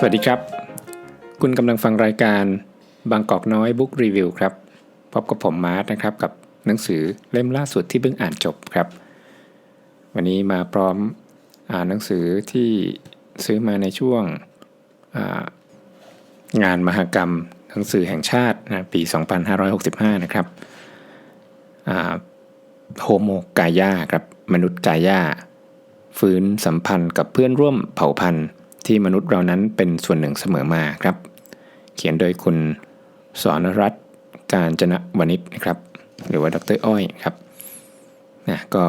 สวัสดีครับ คุณกำลังฟังรายการบางกอกน้อยบุ๊กรีวิวครับ พบกับผมมาร์ทนะครับกับหนังสือเล่มล่าสุดที่เพิ่งอ่านจบครับ วันนี้มาพร้อมอ่านหนังสือที่ซื้อมาในช่วงงานมหกรรมหนังสือแห่งชาตินะปี 2565 นะครับโฮโมกายาครับมนุษย์กายาฟื้นสัมพันธ์กับเพื่อนร่วมเผ่าพันธุ์ ที่มนุษย์เรานั้นเป็นส่วนหนึ่งเสมอมาครับ เขียนโดยคุณสอนรัตการจนะวณิชนะครับ หรือว่าดรอ้อยครับนะก็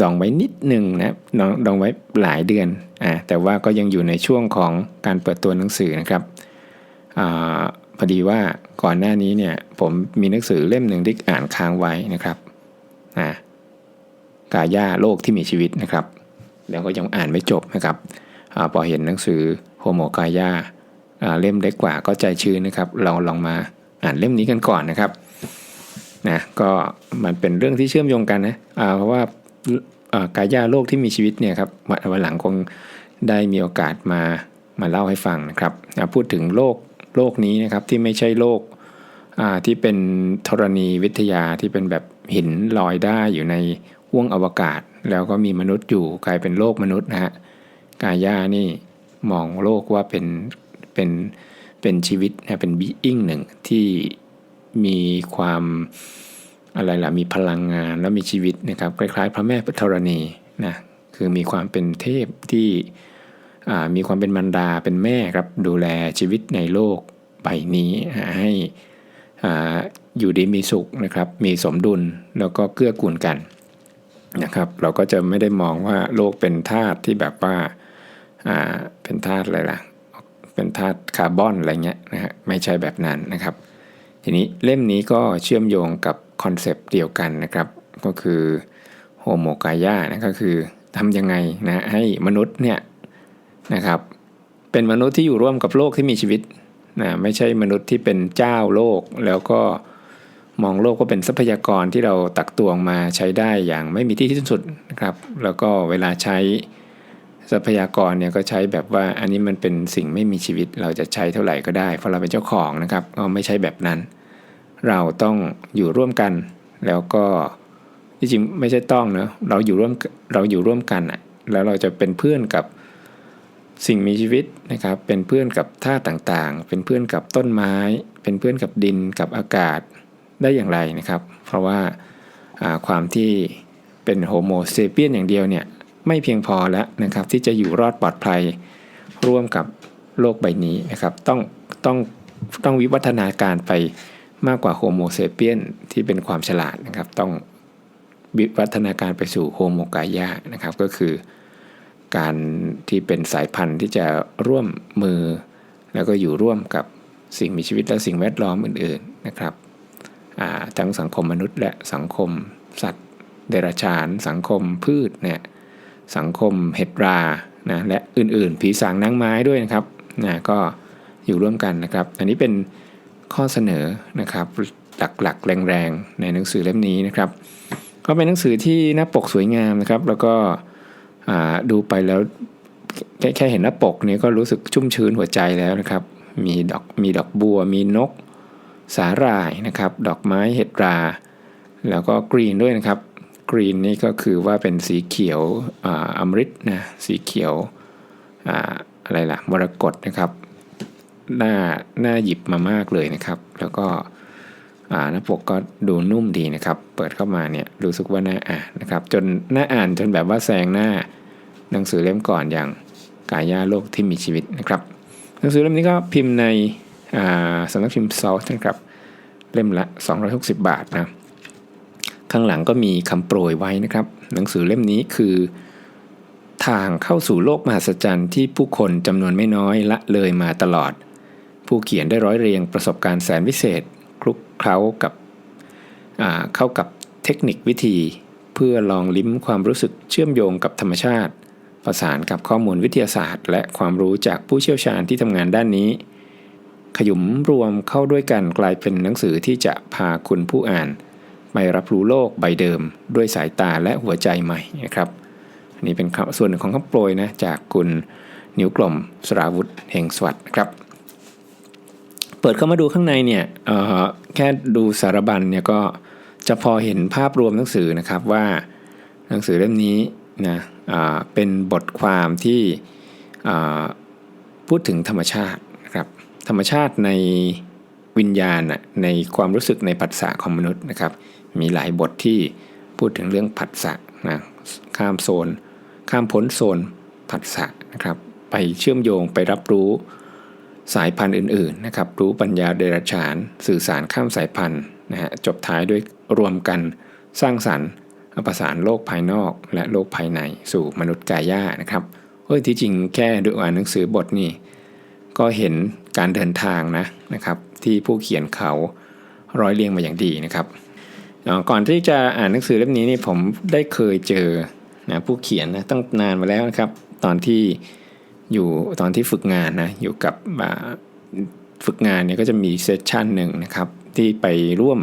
ดองไว้นิดหนึ่งนะดองดองไว้หลายเดือนอ่าแต่ว่าก็ยังอยู่ในช่วงของการเปิดตัวหนังสือนะครับอพอดีว่าก่อนหน้านี้เนี่ยผมมีหนังสือเล่มหนึ่งที่อ่านค้างไว้นะครับนะกายาโลกที่มีชีวิตนะครับ แล้วก็ยังอ่านไม่จบนะครับอพอเห็นหนังสือโฮโมกายาเล่มเล็กกว่าก็ใจชื้นนะครับ เราลองมาอ่านเล่มนี้กันก่อนนะครับนะก็มันเป็นเรื่องที่เชื่อมโยงกันนะเพราะว่ากายาโลกที่มีชีวิตเนี่ยครับวันหลังคงได้มีโอกาสมามาเล่าให้ฟังนะครับพูดถึงโลกโลกนี้นะครับที่ไม่ใช่โลกที่เป็นธรณีวิทยาที่เป็นแบบหินลอยได้อยู่ในว่วงอวกาศ แล้วก็มีมนุษย์อยู่กลายเป็นโลกมนุษย์นะฮะกายานี่มองโลกว่าเป็นเป็นเป็นชีวิตนะเป็นบีอิงหนึ่งที่มีความอะไรล่ะมีพลังงานแล้วมีชีวิตนะครับคล้ายๆ พระแม่ธรณีนะคือมีความเป็นเทพที่มีความเป็นมันดาเป็นแม่ครับดูแลชีวิตในโลกใบนี้ให้อยู่ดีมีสุขนะครับ มีสมดุลแล้วก็เกื้อกูลกัน นะครับ เราก็จะไม่ได้มองว่าโลกเป็นธาตุที่แบบว่าเป็นธาตุอะไรล่ะ เป็นธาตุคาร์บอนอะไรเงี้ยนะฮะไม่ใช่แบบนั้นนะครับ ทีนี้เล่มนี้ก็เชื่อมโยงกับคอนเซปต์เดียวกันนะครับ ก็คือโฮโมกายานะก็คือทำยังไงนะให้มนุษย์เนี่ยนะครับ เป็นมนุษย์ที่อยู่ร่วมกับโลกที่มีชีวิตนะไม่ใช่มนุษย์ที่เป็นเจ้าโลกแล้วก็ มองโลกก็เป็นทรัพยากรที่เราตักตวงมาใช้ได้อย่างไม่มีที่ที่สุดนะครับ แล้วก็เวลาใช้ทรัพยากรเนี่ยก็ใช้แบบว่าอันนี้มันเป็นสิ่งไม่มีชีวิตเราจะใช้เท่าไหร่ก็ได้ เพราะเราเป็นเจ้าของนะครับก็ไม่ใช่แบบนั้น เราต้องอยู่ร่วมกัน แล้วก็จริงๆไม่ใช่ต้องเนะเราอยู่ร่วมเราอยู่ร่วมกันอะแล้วเราจะเป็นเพื่อนกับสิ่งมีชีวิตนะครับเป็นเพื่อนกับธาตุต่างๆ เป็นเพื่อนกับต้นไม้ เป็นเพื่อนกับดินกับอากาศ ได้อย่างไรนะครับ เพราะว่าความที่เป็นโฮโมเซเปียนอย่างเดียวเนี่ยไม่เพียงพอแล้วนะครับที่จะอยู่รอดปลอดภัยร่วมกับโลกใบนี้นะครับ ต้องต้องต้องวิวัฒนาการไปมากกว่าโฮโมเซเปียนที่เป็นความฉลาดนะครับ ต้องวิวัฒนาการไปสู่โฮโมกายานะครับ ก็คือการที่เป็นสายพันธุ์ที่จะร่วมมือ แล้วก็อยู่ร่วมกับสิ่งมีชีวิตและสิ่งแวดล้อมอื่น ๆนะครับ ทั้งสังคมมนุษย์และสังคมสัตว์เดรัจฉาน สังคมพืชเนี่ยสังคมเห็ดรานะและอื่นๆ ผีสางนางไม้ด้วยนะครับนะก็อยู่ร่วมกันนะครับ อันนี้เป็นข้อเสนอนะครับหลักๆ แรงๆ ในหนังสือเล่มนี้นะครับ ก็เป็นหนังสือที่หน้าปกสวยงามนะครับ แล้วก็ดูไปแล้วแค่แค่เห็นหน้าปกนี้ก็รู้สึกชุ่มชื้นหัวใจแล้วนะครับ มีดอกมีดอกบัว มีนก สาหร่ายนะครับ ดอกไม้เห็ดรา แล้วก็กรีนด้วยนะครับกรีนนี่ก็คือว่าเป็นสีเขียวอมฤตนะสีเขียวอะไรล่ะมรกตนะครับหน้าหน้าหยิบมามากเลยนะครับ แล้วก็หน้าปกก็ดูนุ่มดีนะครับ เปิดเข้ามาเนี่ยรู้สึกว่าน่าอ่านนะครับ จนน่าอ่านจนแบบว่าแซงหน้าหนังสือเล่มก่อนอย่างกายาโลกที่มีชีวิตนะครับ หนังสือเล่มนี้ก็พิมพ์ใน สำนักพิมพ์ซอสนะครับเล่มละ 260 บาทนะข้างหลังก็มีคำโปรยไว้นะครับ หนังสือเล่มนี้คือ ทางเข้าสู่โลกมหัศจรรย์ที่ผู้คนจำนวนไม่น้อยละเลยมาตลอด ผู้เขียนได้ร้อยเรียงประสบการณ์แสนวิเศษ คลุกเคล้ากับเข้ากับเทคนิควิธี เพื่อลองลิ้มความรู้สึกเชื่อมโยงกับธรรมชาติ ประสานกับข้อมูลวิทยาศาสตร์ และความรู้จากผู้เชี่ยวชาญที่ทำงานด้านนี้ ขยุมรวมเข้าด้วยกันกลายเป็นหนังสือที่จะพาคุณผู้อ่านไปรับรู้โลกใบเดิม ด้วยสายตาและหัวใจใหม่นะครับอันนี้เป็นส่วนหนึ่งของคำโปรยนะจากคุณนิ้วกลมสราวุธเฮงสวัสดิ์ครับ เปิดเข้ามาดูข้างในเนี่ยแค่ดูสารบัญเนี่ยก็จะพอเห็นภาพรวมหนังสือนะครับว่าหนังสือเล่มนี้นะเป็นบทความที่พูดถึงธรรมชาติ ธรรมชาติในวิญญาณในความรู้สึกในปัสสะของมนุษย์นะครับ มีหลายบทที่พูดถึงเรื่องผัสสะนะข้ามโซน ข้ามพ้นโซนผัสสะนะครับไปเชื่อมโยงไปรับรู้สายพันธุ์อื่นๆนะครับรู้ปัญญาเดรัจฉาน สื่อสารข้ามสายพันธุ์นะฮะจบท้ายด้วยรวมกันสร้างสรรค์ประสานโลกภายนอกและโลกภายในสู่มนุษย์กายานะครับเฮ้ยที่จริงแค่ดูอ่านหนังสือบทนี่ก็เห็น การเดินทางนะนะครับ ที่ผู้เขียนเขาร้อยเรียงมาอย่างดีนะครับก่อนที่จะอ่านหนังสือเล่มนี้นี่ผมได้เคยเจอนะผู้เขียนนะตั้งนานมาแล้วนะครับ ตอนที่อยู่ตอนที่ฝึกงานนะอยู่กับฝึกงานเนี่ยก็จะมีเซสชันหนึ่งนะครับ ที่ไปร่วม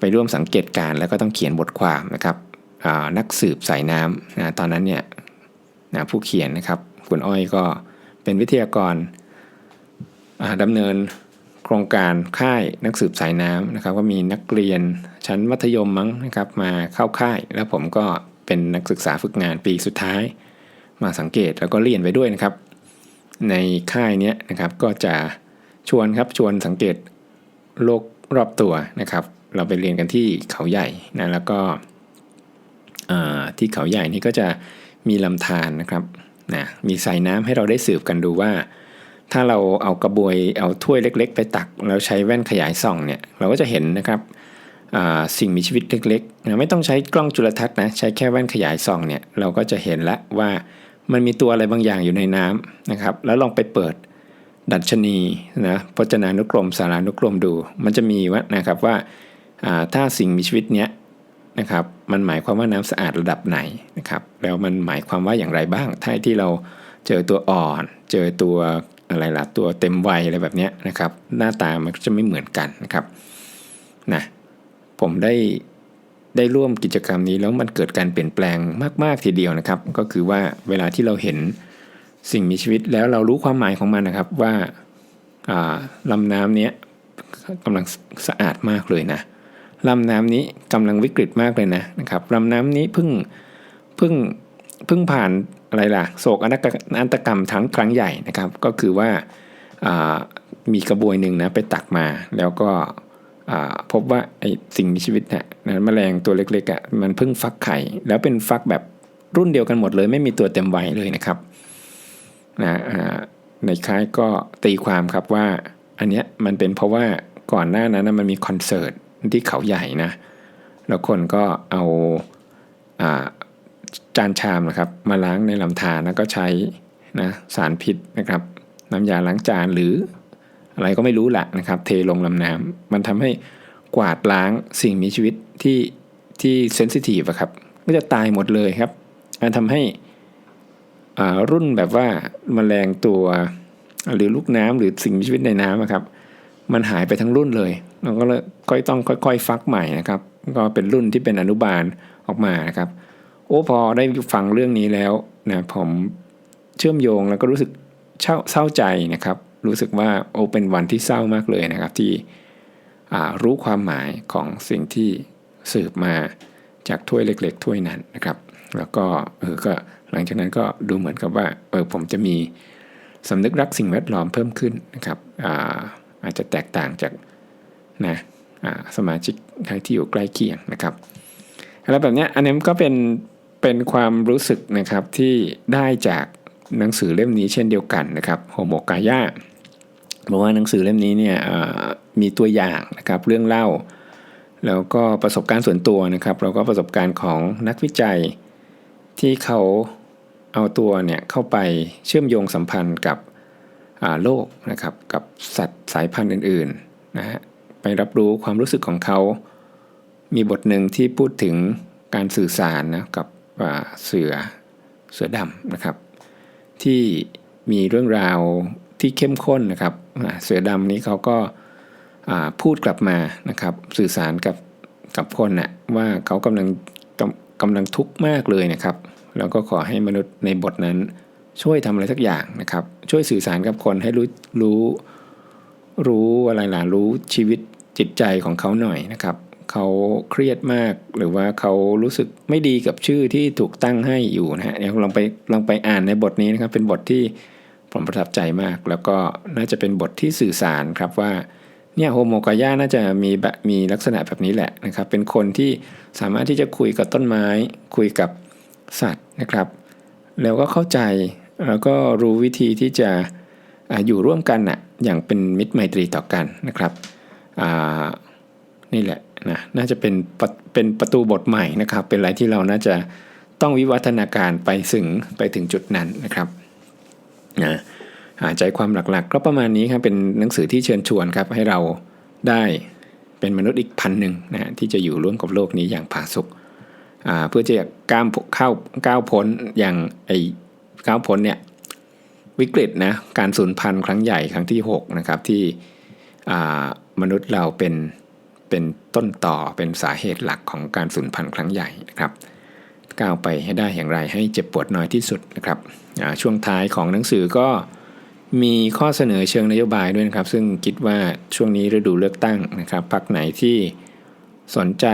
ไปร่วมสังเกตการแล้วก็ต้องเขียนบทความนะครับนักสืบสายน้ำนะตอนนั้นเนี่ยนะผู้เขียนนะครับคุณอ้อยก็เป็นวิทยากร ดำเนินโครงการค่ายนักสืบสายน้ำนะครับ ก็มีนักเรียนชั้นมัธยมมั้งนะครับมาเข้าค่าย แล้วผมก็เป็นนักศึกษาฝึกงานปีสุดท้าย มาสังเกตแล้วก็เรียนไปด้วยนะครับ ในค่ายนี้นะครับก็จะชวนครับชวนสังเกตโลกรอบตัวนะครับ เราไปเรียนกันที่เขาใหญ่นะแล้วก็ที่เขาใหญ่นี่ก็จะมีลำธารนนะครับนะมีสายน้ำให้เราได้สืบกันดูว่า ถ้าเราเอากระบวยเอาถ้วยเล็ก ๆ ไปตัก แล้วใช้แว่นขยายส่องเนี่ยเราก็จะเห็นนะครับสิ่งมีชีวิตเล็กๆ ไม่ต้องใช้กล้องจุลทรรศน์นะใช้แค่แว่นขยายส่องเนี่ยเราก็จะเห็นละว่ามันมีตัวอะไรบางอย่างอยู่ในน้ำนะครับ แล้วลองไปเปิดดัชนีนะพจนานุกรมสารานุกรมดู มันจะมีว่านะครับว่าถ้าสิ่งมีชีวิตเนี้ยนะครับมันหมายความว่าน้ำสะอาดระดับไหนนะครับแล้วมันหมายความว่าอย่างไรบ้างถ้าที่เราเจอตัวอ่อน เจอตัว อะไรล่ะตัวเต็มวัยอะไรแบบนี้นะครับ หน้าตามันจะไม่เหมือนกันนะครับนะผมได้ได้ร่วมกิจกรรมนี้แล้วมันเกิดการเปลี่ยนแปลงมาก ๆทีเดียวนะครับ ก็คือว่าเวลาที่เราเห็นสิ่งมีชีวิตแล้วเรารู้ความหมายของมันนะครับว่าลำน้ำนี้กำลังสะอาดมากเลยนะลำน้ำนี้กำลังวิกฤตมากเลยนะนะครับลำน้ำนี้เพิ่งเพิ่งเพิ่งผ่าน อะไรล่ะโศกอนตกรรมทั้งครั้งใหญ่นะครับ ก็คือว่ามีกระบวยหนึ่งนะไปตักมา แล้วก็พบว่าไอสิ่งมีชีวิตนะนะแมลงตัวเล็กๆอะ่ะมันเพิ่งฟักไข่ แล้วเป็นฟักแบบรุ่นเดียวกันหมดเลย ไม่มีตัวเต็มวัยเลยนะครับนะในคล้ายก็ตีความครับว่าอันเนี้ยมันเป็นเพราะว่าก่อนหน้านั้นมันมีคอนเสิร์ตที่เขาใหญ่นะแล้วคนก็เอา จานชามนะครับมาล้างในลำธารแล้วก็ใช้นะสารพิษนะครับ น้ำยาล้างจานหรืออะไรก็ไม่รู้แหละนะครับ เทลงลำน้ำมันทำให้กวาดล้างสิ่งมีชีวิตที่ที่เซนซิทีฟอะครับก็จะตายหมดเลยครับมันทำให้รุ่นแบบว่ามาแมลงตัวหรือลูกน้ำหรือสิ่งมีชีวิตในน้ำครับ มันหายไปทั้งรุ่นเลยเราก็เลยค่อยต้องค่อย ๆ ฟักใหม่นะครับ ก็เป็นรุ่นที่เป็นอนุบาลออกมานะครับ โอ้พอได้ฟังเรื่องนี้แล้วนะผมเชื่อมโยงแล้วก็รู้สึกเศร้าใจนะครับ รู้สึกว่าโอเป็นวันที่เศร้ามากเลยนะครับ ที่รู้ความหมายของสิ่งที่สืบมาจากถ้วยเล็ก ๆ ถ้วยนั้นนะครับ แล้วก็เออก็หลังจากนั้นก็ดูเหมือนกับว่าเออผมจะมีสำนึกรักสิ่งแวดล้อมเพิ่มขึ้นนะครับอาอาจจะแตกต่างจากนะสมาชิกใครที่อยู่ใกล้เคียงนะครับ แล้วแบบนี้อันนี้ก็เป็น เป็นความรู้สึกนะครับที่ได้จากหนังสือเล่มนี้เช่นเดียวกันนะครับโฮโมกายาบอกว่าหนังสือเล่มนี้เนี่ยมีตัวอย่างนะครับเรื่องเล่า แล้วก็ประสบการณ์ส่วนตัวนะครับแล้วก็ประสบการณ์ของนักวิจัยที่เขาเอาตัวเนี่ยเข้าไปเชื่อมโยงสัมพันธ์กับโลกนะครับกับสัตว์สายพันธุ์อื่นๆนะฮะไปรับรู้ความรู้สึกของเขา มีบทหนึ่งที่พูดถึงการสื่อสารนะกับ เสือเสือดำนะครับ ที่มีเรื่องราวที่เข้มข้นนะครับเสือดำนี้เขาก็พูดกลับมานะครับ สื่อสารกับกับคนนะว่าเขากำลังกำลังทุกข์มากเลยนะครับ แล้วก็ขอให้มนุษย์ในบทนั้นช่วยทำอะไรสักอย่างนะครับ ช่วยสื่อสารกับคนให้รู้รู้รู้อะไรล่ะรู้ชีวิตจิตใจของเขาหน่อยนะครับ เขาเครียดมาก หรือว่าเขารู้สึกไม่ดีกับชื่อที่ถูกตั้งให้อยู่นะฮะเดี๋ยวลองไปลองไปอ่านในบทนี้นะครับ เป็นบทที่ผมประทับใจมาก แล้วก็น่าจะเป็นบทที่สื่อสารครับว่าเนี่ยโฮโมกายาน่าจะมีแบบมีลักษณะแบบนี้แหละนะครับ เป็นคนที่สามารถที่จะคุยกับต้นไม้ คุยกับสัตว์นะครับ แล้วก็เข้าใจแล้วก็รู้วิธีที่จะอาอยู่ร่วมกันนะอย่างเป็นมิตรไมตรีต่อกันนะครับอ่า นี่แหละนะน่าจะเป็นเป็นประตูบทใหม่นะครับ เป็นอะไรที่เราน่าจะต้องวิวัฒนาการไปถึงไปถึงจุดนั้นนะครับนะอ่าใจความหลักๆ ก็ประมาณนี้ครับเป็นหนังสือที่เชิญชวนครับให้เราได้เป็นมนุษย์อีกพันหนึ่งนะที่จะอยู่ร่วมกับโลกนี้อย่างผาสุกเพื่อจะก้ามเข้าก้าวพ้นอย่างไอ้ก้าวพ้นเนี่ยวิกฤตนะการสูญพันธุ์ครั้งใหญ่ครั้งที่6นะครับที่มนุษย์เราเป็น เป็นต้นต่อเป็นสาเหตุหลักของการสูญพันธุ์ครั้งใหญ่นะครับก้าวไปให้ได้อย่างไรให้เจ็บปวดน้อยที่สุดนะครับช่วงท้ายของหนังสือก็มีข้อเสนอเชิงนโยบายด้วยนะครับ ซึ่งคิดว่าช่วงนี้ฤดูเลือกตั้งนะครับพรรคไหนที่สนใจ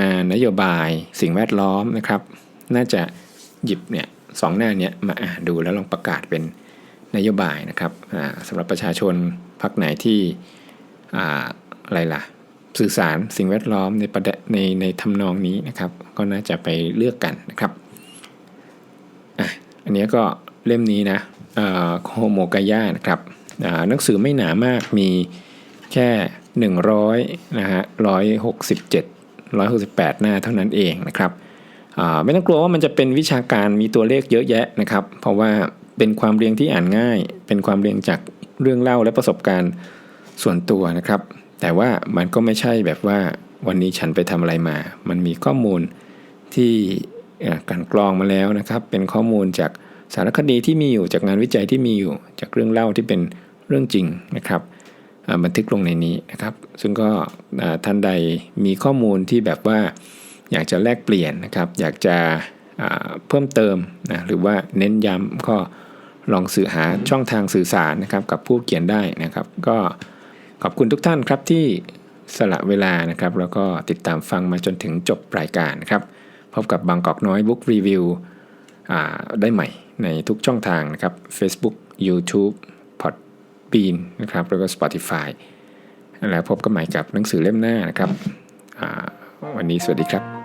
งานนโยบายสิ่งแวดล้อมนะครับ น่าจะหยิบเนี่ยสองหน้านี้มาอ่านดูแล้วลองประกาศเป็นนโยบายนะครับสำหรับประชาชนพรรคไหนที่อะไรล่ะ สื่อสารสิ่งแวดล้อมในประเดในในทำนองนี้นะครับ ก็น่าจะไปเลือกกันนะครับอะอันนี้ก็เล่มนี้นะโฮโมกายานะครับหนังสือไม่หนามากมีแค่ 100นะฮะ167 168 หน้าเท่านั้นเองนะครับไม่ต้องกลัวว่ามันจะเป็นวิชาการมีตัวเลขเยอะแยะนะครับ เพราะว่าเป็นความเรียงที่อ่านง่าย เป็นความเรียงจากเรื่องเล่าและประสบการณ์ส่วนตัวนะครับ แต่ว่ามันก็ไม่ใช่แบบว่าวันนี้ฉันไปทำอะไรมา มันมีข้อมูลที่การกรองมาแล้วนะครับ เป็นข้อมูลจากสารคดีที่มีอยู่จากงานวิจัยที่มีอยู่ จากเรื่องเล่าที่เป็นเรื่องจริงนะครับบันทึกลงในนี้นะครับ ซึ่งก็ท่านใดมีข้อมูลที่แบบว่าอยากจะแลกเปลี่ยนนะครับ อยากจะเพิ่มเติมนะหรือว่าเน้นย้ำก็ลองสื่อหาช่องทางสื่อสารนะครับกับผู้เขียนได้นะครับ ก็ ขอบคุณทุกท่านครับที่สละเวลานะครับ แล้วก็ติดตามฟังมาจนถึงจบรายการครับ พบกับบางกอกน้อยบุ๊กรีวิวได้ใหม่ในทุกช่องทางนะครับ Facebook YouTube Podbean นะครับแล้วก็ Spotify แล้วพบกันใหม่กับหนังสือเล่มหน้านะครับวันนี้สวัสดีครับ